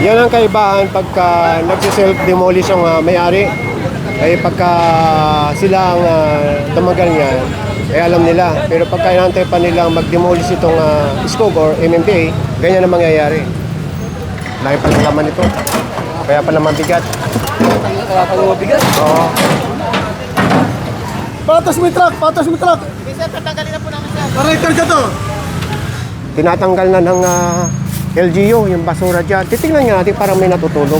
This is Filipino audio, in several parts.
Yan ang kaibahan pagka nagsiself-demolish ang ah, may-ari. Ay pagka sila ang uh, tumagal niyan, ay alam nila. Pero pagka inantay pa nilang mag-demolish itong uh, SCOG or MMDA, ganyan ang mangyayari. Laki pa ito. Kaya pala mabigat. Kaya pag mabigat. Oo. Patas mo yung truck, patas mo yung truck. Sir, tatanggalin na po namin sir. Corrector ka to. Tinatanggal na ng ah, LGU, yung basura dyan. Titingnan nga natin parang may natutulog.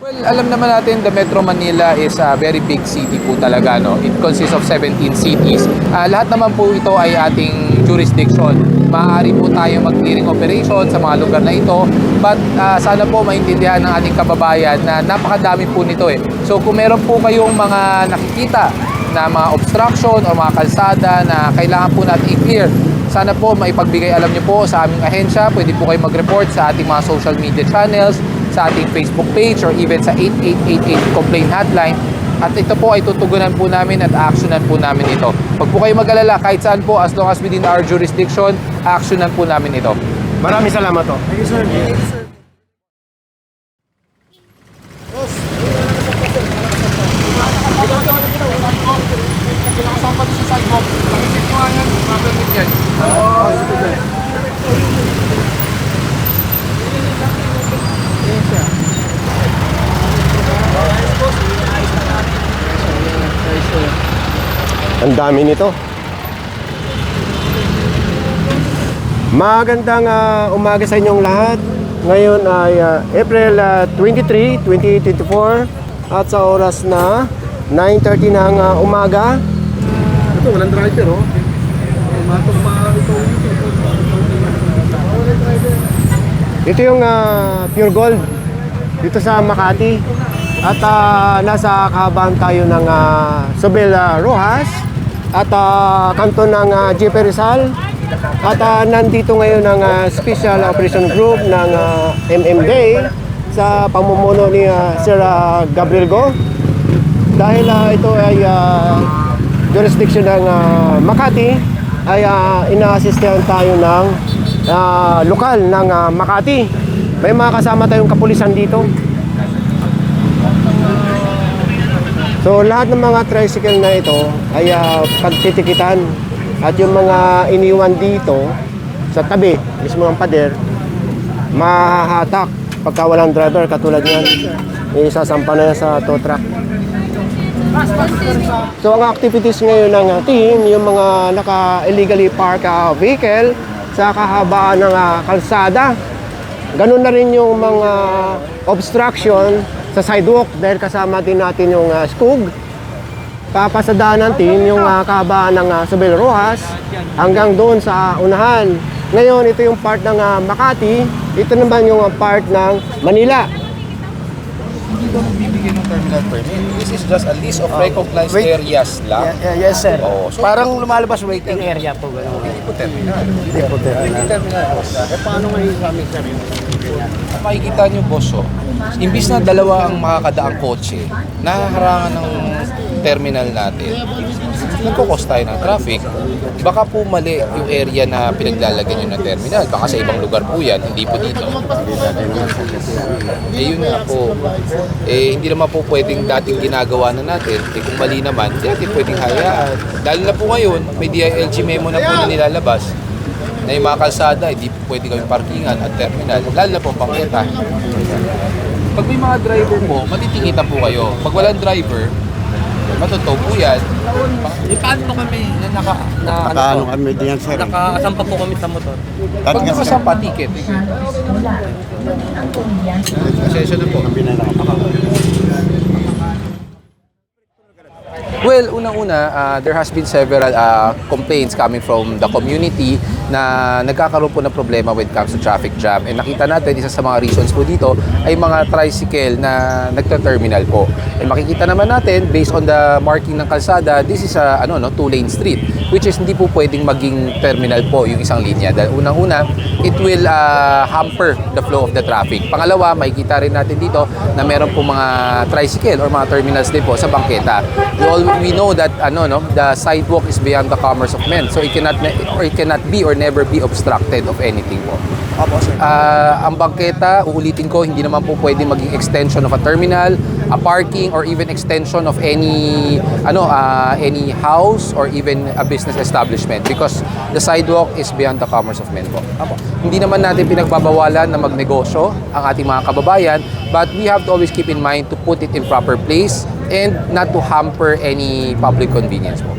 Well, alam naman natin the Metro Manila is a very big city po talaga. No? It consists of 17 cities. Ah, lahat naman po ito ay ating jurisdiction. Maaari po tayo mag-clearing operation sa mga lugar na ito. But ah, sana po maintindihan ng ating kababayan na napakadami po nito eh. So kung meron po kayong mga nakikita na mga obstruction o mga kalsada na kailangan po natin i-clear, sana po maipagbigay alam niyo po sa aming ahensya. Pwede po kayo mag-report sa ating mga social media channels, sa ating Facebook page or even sa 8888 complaint hotline. At ito po ay tutugunan po namin at actionan po namin ito. Huwag po kayo mag-alala kahit saan po as long as within our jurisdiction, actionan po namin ito. Maraming salamat to. Thank you, sir. Ang dami nito. Magandang ah, umaga sa inyong lahat. Ngayon ay ah, April ah, 23, 2024 at sa oras na 9.30 ng ah, umaga. Ito, walang driver, oh. Matong ito. Ito yung ah, Pure Gold dito sa Makati. At ah, nasa kahabaan tayo ng uh, Sobel ah, Rojas at ah, kanto ng uh, Jeep Rizal. At ah, nandito ngayon ang ah, Special Operation Group ng uh, MMDA sa pamumuno ni ah, Sir ah, Gabriel Go. Dahil ah, ito ay ah, jurisdiction ng ah, Makati, ay uh, ina-assistahan tayo ng ah, lokal ng ah, Makati. May mga kasama tayong kapulisan dito. So lahat ng mga tricycle na ito ay ah, pagtitikitan at yung mga iniwan dito sa tabi, mismo ng pader, mahahatak pagka walang driver katulad yan. Isasampa na yan sa tow truck. So ang activities ngayon ng ah, team, yung mga naka-illegally park ah, vehicle sa kahabaan ng ah, kalsada. Ganun na rin yung mga obstruction sa sidewalk dahil kasama din natin yung uh, skug. Papasadaan ng team yung ah, kahabaan ng uh, Sobel Rojas hanggang doon sa unahan. Ngayon, ito yung part ng ah, Makati. Ito naman yung ah, part ng Manila. Hindi ko bibigyan ng terminal permit. This is just a list of recognized wait. areas lang. yes, sir. Oo, so- Parang lumalabas waiting area po. Ganun. Hindi po terminal. Hindi po Hindi terminal. Eh, paano ngayon kami, sir? Makikita nyo, boss, oh, imbis na dalawa ang makakadaang kotse, nahaharangan ng terminal natin, nagkukos tayo ng traffic, baka po mali yung area na pinaglalagyan nyo ng terminal. Baka sa ibang lugar po yan, hindi po dito. Eh yun nga po. Eh hindi naman po pwedeng dating ginagawa na natin. Eh kung mali naman, hindi pwedeng hayaan. Dahil na po ngayon, may DILG memo na po na nilalabas na yung mga kalsada, hindi po pwede kami parkingan at terminal, lalo na po pangketa. Pag may mga driver po, matitingitan po kayo. Pag walang driver, matuto po yan. Paano po kami na naka na ano Nakaano po? kami diyan, sir? Nakasampa po kami sa motor. Pag nakasampa, ticket. Pasensya na po. Well, unang-una, uh, there has been several uh, complaints coming from the community na nagkakaroon po ng problema when it comes to traffic jam. And nakita natin, isa sa mga reasons po dito ay mga tricycle na nagta-terminal po. And makikita naman natin, based on the marking ng kalsada, this is a ano, no, two-lane street, which is hindi po pwedeng maging terminal po yung isang linya. Dahil unang-una, it will ah, hamper the flow of the traffic. Pangalawa, makikita rin natin dito na meron po mga tricycle or mga terminals din po sa bangketa. We, all, we know that ano, no, the sidewalk is beyond the commerce of men. So it cannot, or it cannot be or never be obstructed of anything po. Ah, ang bangketa, uulitin ko, hindi naman po pwede maging extension of a terminal, a parking, or even extension of any ano ah, any house or even a business establishment because the sidewalk is beyond the commerce of men po. Hindi naman natin pinagbabawalan na magnegosyo ang ating mga kababayan, but we have to always keep in mind to put it in proper place and not to hamper any public convenience po.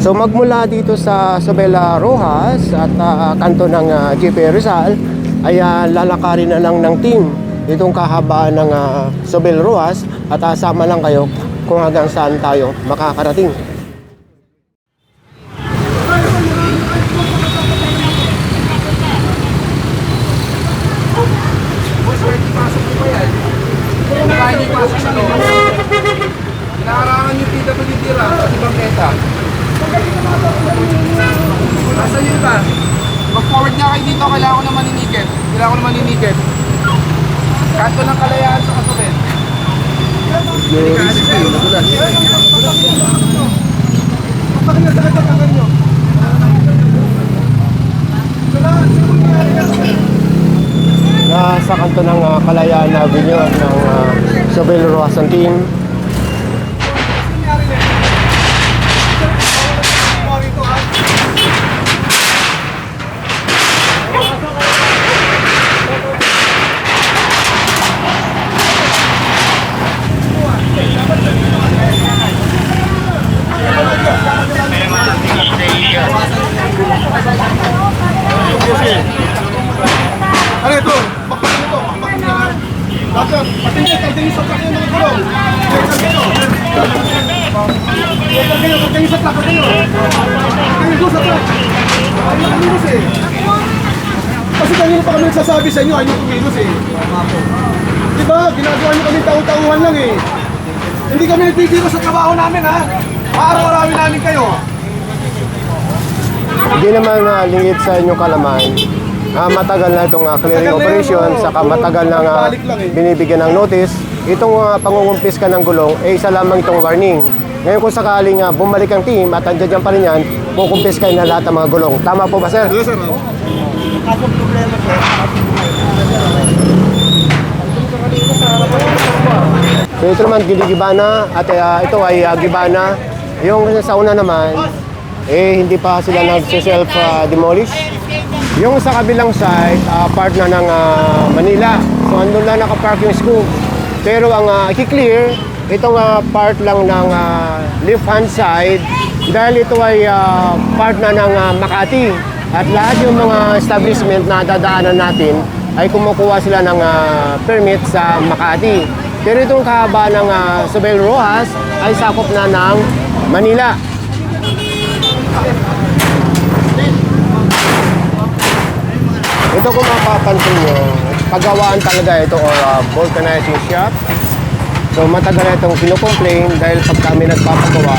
So magmula dito sa Sabela Rojas at ah, kanto ng uh, GP Rizal ay ah, lalakarin na lang ng team itong kahabaan ng uh, Sabel Rojas at asama lang kayo kung hanggang saan tayo makakarating. Kaya niyo pasok sa loob. Kinakarangan PWD ra pati bangketa. Nasaan yun ba? Mag-forward niya kayo dito. Kailangan ko na maninikit. Kailangan ko na maninikit. Kanto ng kalayaan sa kasabit. na sa kanto ng uh, Kalayaan Avenue ng uh, Sabel Rojas ang team. Ano ito? Bakbakin ito. Bakbakin nyo. Dapat, patingin, patingin sa takyo ng gulong. Patingin kayo. Patingin kayo, patingin sa takyo kayo. Patingin doon sa truck. Ayaw kumilos eh. Kasi kanina pa kami nagsasabi sa inyo, ayaw kumilos eh. Diba? Ginagawa nyo kami taong-tauhan lang eh. Hindi kami nagtitiro sa trabaho namin ha. Araw-arawin namin kayo. Hindi naman uh, lingid sa inyong kalaman. Ah, matagal na itong ah, clearing Matagal na yun, operation, oo. saka Oo, matagal na nga balik lang eh. binibigyan ng notice. Itong uh, pangungumpis ka ng gulong, eh isa lamang itong warning. Ngayon kung sakaling ah, bumalik ang team at andyan dyan pa rin yan, kukumpis kayo na lahat ng mga gulong. Tama po ba, sir? Yes sir. Oh. So ito naman Giligibana at ah, ito ay ah, Gibana. Yung sa una naman, eh hindi pa sila nag-self ah, demolish. Yung sa kabilang side, ah, part na ng ah, Manila. So andun na nakapark yung scoop. Pero ang uh, i-clear, itong ah, part lang ng ah, left hand side dahil ito ay ah, part na ng ah, Makati. At lahat yung mga establishment na dadaanan natin ay kumukuha sila ng ah, permit sa Makati. Pero itong kahaba ng uh, Sobel Rojas ay sakop na ng Manila. Ito kung mapapansin nyo, paggawaan talaga ito or uh, vulcanizing shop. So matagal na itong kinocomplain dahil pag kami nagpapagawa,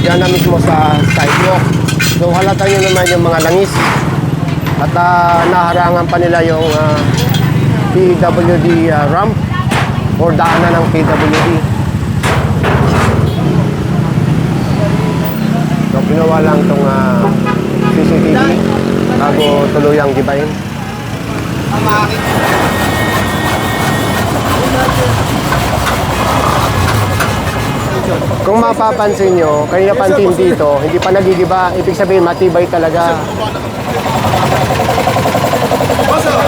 diyan na mismo sa sidewalk. So halata nyo naman yung mga langis. At uh, naharangan pa nila yung uh, PWD uh, ramp or daanan ng PWD. So ginawa lang itong uh, CCTV bago tuluyang gibayin. Kung mapapansin nyo, kanina pa ang team dito, hindi pa nagigiba, ibig sabihin matibay talaga. Boss, oh.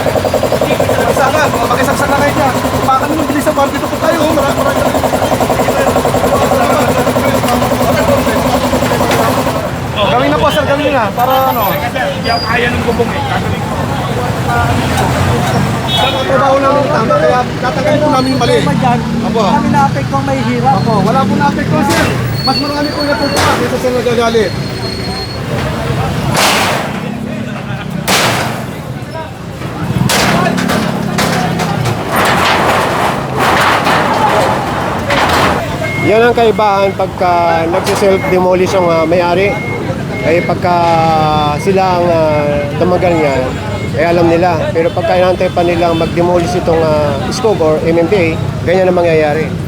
Magsaka, makisaksak na kayo dyan. Baka naman bilis sa barbie po tayo. oh. Marami, marami. Gawin na po, sir. Gawin na. Para ano. Hindi ako kaya ng bubong eh. Trabaho namin tama, kaya tatanggalin po namin yung mali. Apo. Kami na-affect kung may hirap. Apo, wala po na-affect ko, sir. Mas marami po natutuwa kaysa sir nagagalit. Yan ang kaibahan pagka nagsiself-demolish ang uh, may-ari. Ay pagka sila ang ah, uh, damagan niya ay alam nila. Pero pagka inantay pa nilang mag-demolish itong uh, SCOG or MMDA, ganyan ang mangyayari.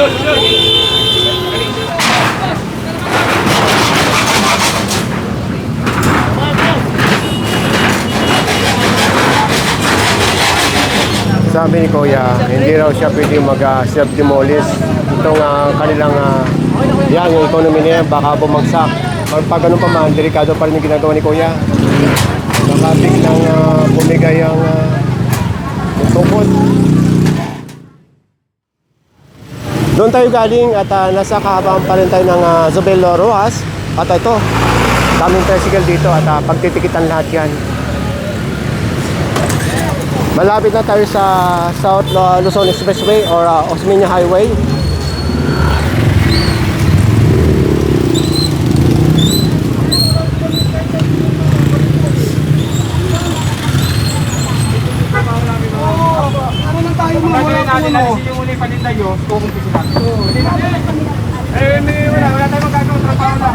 Sabi ni Kuya, hindi raw siya pwede mag-self-demolish. Itong ah, kanilang, uh, yan, yung economy niya, baka bumagsak. Or pag ganun pa man, delikado pa rin yung ginagawa ni Kuya. Baka biglang uh, bumigay ang uh, yung tungkol. Doon tayo galing at ah, nasa kahabaan pa rin tayo ng uh, Zobel Rojas. At ito, daming tricycle dito at ah, pagtitikitan lahat yan. Malapit na tayo sa South Lu- Luzon Expressway or uh, Osmeña Highway. Ano nang tayo mo? Wala po ano. yung uli paninda kukumpisin natin. Eh, may wala, wala tayong magagawang trabaho na.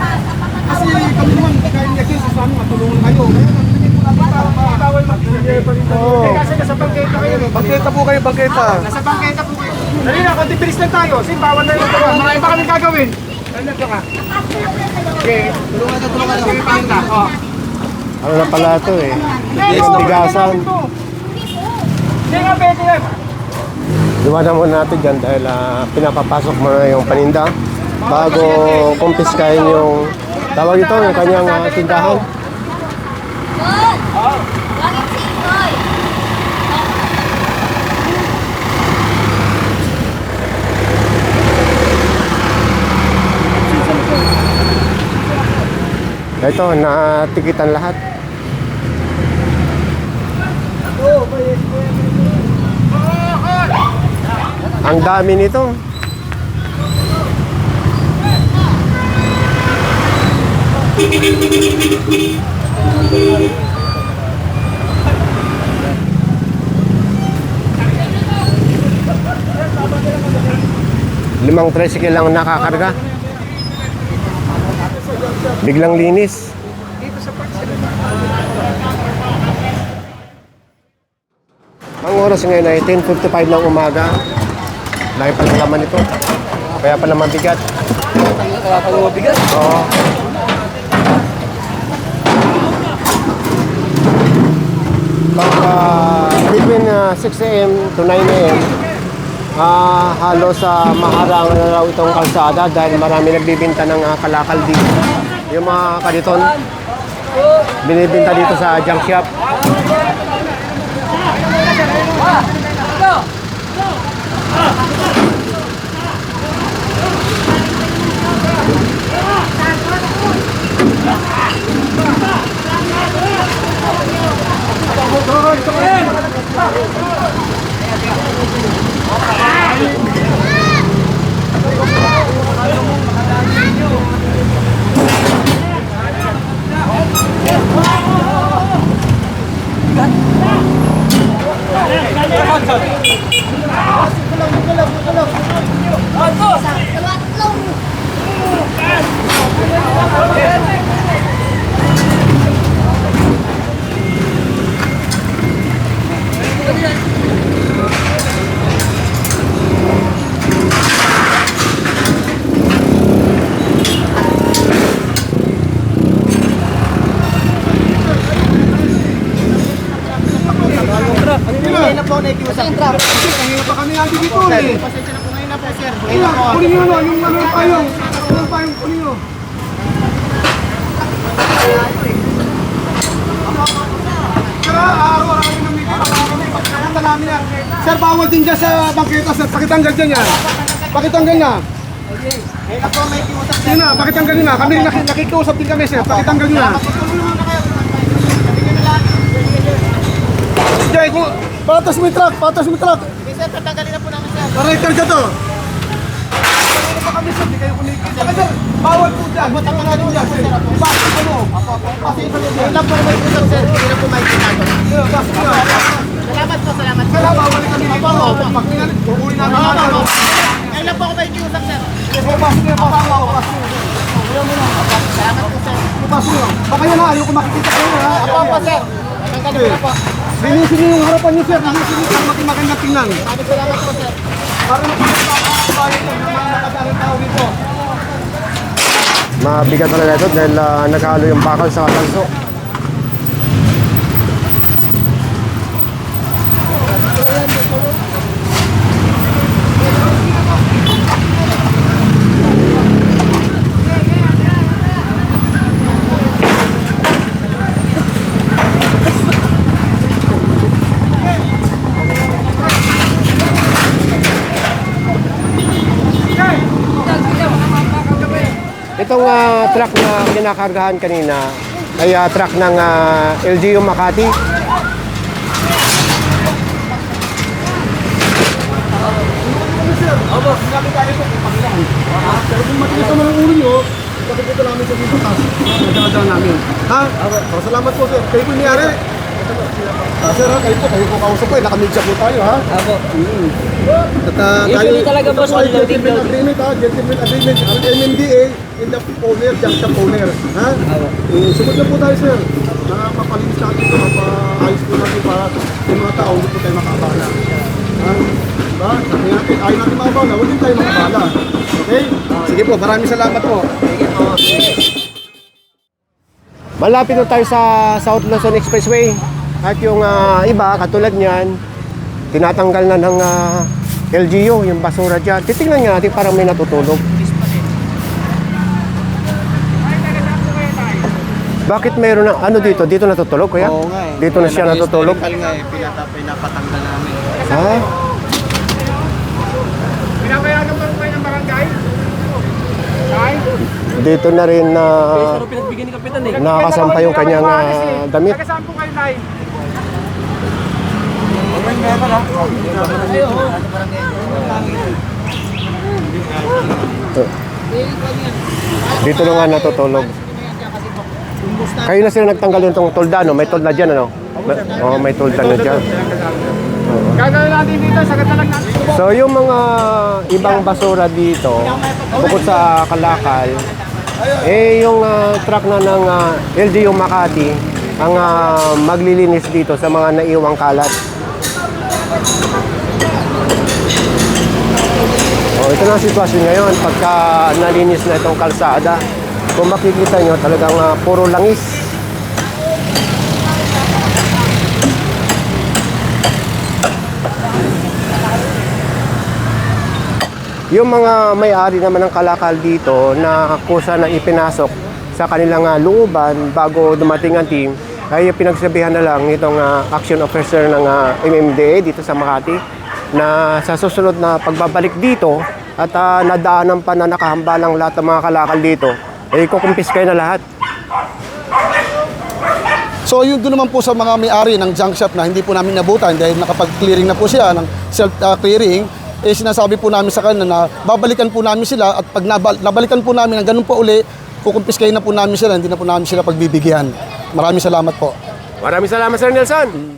Kasi kami naman, kaya niya kayo sa amin, matulungan kayo. Bawal pa rin tayo. Eh, kasi nasa bangketa kayo. eh. Bangketa po kayo, bangketa. Nasa bangketa po kayo. Dali na, konti bilis lang tayo. Kasi bawal na yung gawa. Marami pa kami gagawin. Dali na ka. Okay. Tulungan na, tulungan na. Sige, paninda. Oh. Ano na pala ito eh. Bigasan. Sige nga, pwede yan. Iwanan muna natin dyan dahil ah, pinapapasok mo na yung paninda bago kumpiskahin yung tawag ito, yung kanyang ah, tindahan. Ito, natikitan lahat. Ang dami nito. Limang tricycle lang nakakarga. Biglang linis. Ang oras ngayon ay 10.55 ng umaga. Laki ito. Kaya pala mabigat. Kaya pala mabigat. Oo. Pagka between uh, 6 a.m. to 9 a.m. ah halos sa maharang na raw itong kalsada dahil marami nagbibinta ng ah, kalakal dito. Yung mga kaditon, binibinta dito sa junk shop. Tatlong. Kanina po nakikiusap. Kanina pa kami andi dito eh. Pasensya na po ngayon na po, sir. Ayun, kunin nyo ano, yung ano yung payong. Ano yung payong, kunin nyo. Kaya araw-araw yung namigay. Kaya kami, pagkakanta namin yan. Sir, sa bangketa, sir. Pakitanggal dyan yan. Pakitanggal na. Yun na, pakitanggal nyo na. Kami naki- nakikiusap din kami, sir. Pakitanggal na. Jay, kung patas mo yung truck, patas mo yung truck. Sir, tatanggalin na po namin sir. Aray, karga to. Ano pa kami, sir? Di kayo kumikita. Saka, sir, bawal po dyan. Matanggal din dyan, sir. Bakit ano? Kasi ito lang po naman po sir. Hindi na po may tinato. Bakit nga? Salamat po, salamat po. Sir, bawal kami dito. Pag pinalit, kukunin namin natin. lang po ako may kiusap sir. Pasok na, pasok na, pasok na. Salamat po sir. Pasok na. Baka yan ha, ayaw ko makikita kayo ha. Opo, opo sir. Tatanggalin ko na po. Linisin niyo yung harapan niyo, sir. Linisin niyo para maging magandang tingnan. Salamat po sir. Para makikita ang mga kabayan ko, yung mga nakadalang tao dito. Mabigat talaga ito dahil ah, naghalo yung bakal sa tanso. Itong ah, truck na kinakargahan kanina ay ah, truck ng ah, LGU Makati. Opo, sinabi tayo po kung pakilang. Pero kung matigas naman ang ulo niyo, kapit ito namin sa dito tas. Nadadaan namin. Ha? Salamat po, sir. Kayo po niyari. Ah, sir, ha? Kayo po, kayo po kausap ko. Eh. Nakamidya po tayo, ha? Apo. Mm. At uh, Usually talaga, boss, po ay loading gentleman load. agreement, ha? Gentleman agreement. Ang MMDA in the owner, junction owner. Ha? Eh, sunod na po tayo, sir. Na mapalinis natin ito, mapaayos po natin para yung mga tao hindi po tayo makabala. Ha? Diba? Sabi natin, ayaw natin makabala, huwag din tayo makabala. Okay? Sige po, maraming salamat po. Malapit na tayo sa South Luzon Expressway. At yung ah, iba, katulad niyan, tinatanggal na ng ah, LGU, yung basura dyan. Titingnan nga natin parang may natutulog. Bakit mayroon na, ano dito? Dito natutulog, kuya? Oo nga eh. Dito na siya natutulog? Historical nga eh. Pinapatanggal namin. Ha? Pinapayagan ba kayo ng barangay? Ay? Dito na rin na Pero pinagbigyan ni Kapitan eh. nakakasampa yung kanyang ah, damit. Taga saan po kayo tayo? Dito na nga natutulog. Kayo na sila nagtanggal yung tong tolda, no? May tolda dyan, ano? May, oh, may tolda na dyan. Gagawin natin dito, sagat na. So yung mga ibang basura dito, bukod sa kalakal, eh yung ah, truck na ng ah, LGU Makati ang ah, maglilinis dito sa mga naiwang kalat. Oh, ito na ang sitwasyon ngayon pagka nalinis na itong kalsada. Kung makikita nyo, talagang ah, puro langis. Yung mga may-ari naman ng kalakal dito na kusa na ipinasok sa kanilang ah, looban bago dumating ang team, ay pinagsabihan na lang itong ah, action officer ng ah, MMDA dito sa Makati na sa susunod na pagbabalik dito at ah, nadaanan pa na nakahambalang lahat ng mga kalakal dito, ay kukumpiskay na lahat. So yun doon naman po sa mga may-ari ng junk shop na hindi po namin nabutan dahil nakapag-clearing na po siya ng self-clearing, eh sinasabi po namin sa kanila na babalikan po namin sila at pag nabal- nabalikan po namin ng ganun pa uli, kukumpiskay na po namin sila, hindi na po namin sila pagbibigyan. Maraming salamat po. Maraming salamat Sir Nelson.